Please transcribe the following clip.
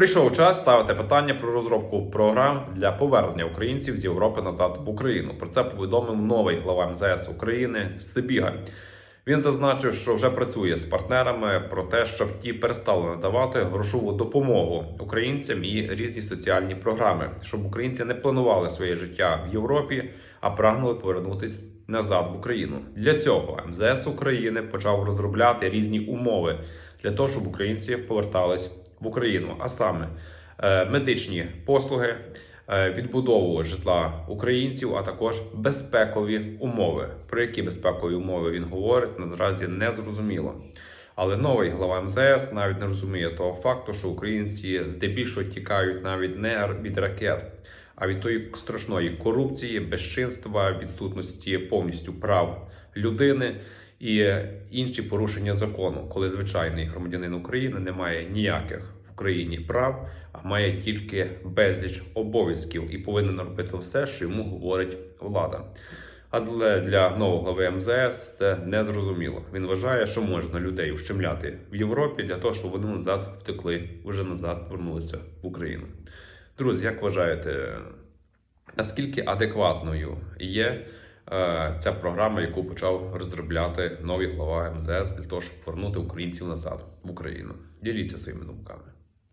Прийшов час ставити питання про розробку програм для повернення українців з Європи назад в Україну. Про це повідомив новий глава МЗС України Сибіга. Він зазначив, що вже працює з партнерами про те, щоб ті перестали надавати грошову допомогу українцям і різні соціальні програми, щоб українці не планували своє життя в Європі, а прагнули повернутись назад в Україну. Для цього МЗС України почав розробляти різні умови для того, щоб українці повертались в Україну, а саме е, медичні послуги, е, відбудову житла українців, а також безпекові умови. Про які безпекові умови він говорить, наразі не зрозуміло. Але новий глава МЗС навіть не розуміє того факту, що українці здебільшого тікають навіть не від ракет, а від тої страшної корупції, безчинства, відсутності повністю прав людини і інші порушення закону, коли звичайний громадянин України не має ніяких в Україні прав, а має тільки безліч обов'язків і повинен робити все, що йому говорить влада. Але для нового глави МЗС це незрозуміло. Він вважає, що можна людей ущемляти в Європі для того, щоб вони назад втекли, вже назад вернулися в Україну. Друзі, як вважаєте, наскільки адекватною є е, ця програма, яку почав розробляти новий глава МЗС для того, щоб повернути українців назад в Україну? Діліться своїми думками.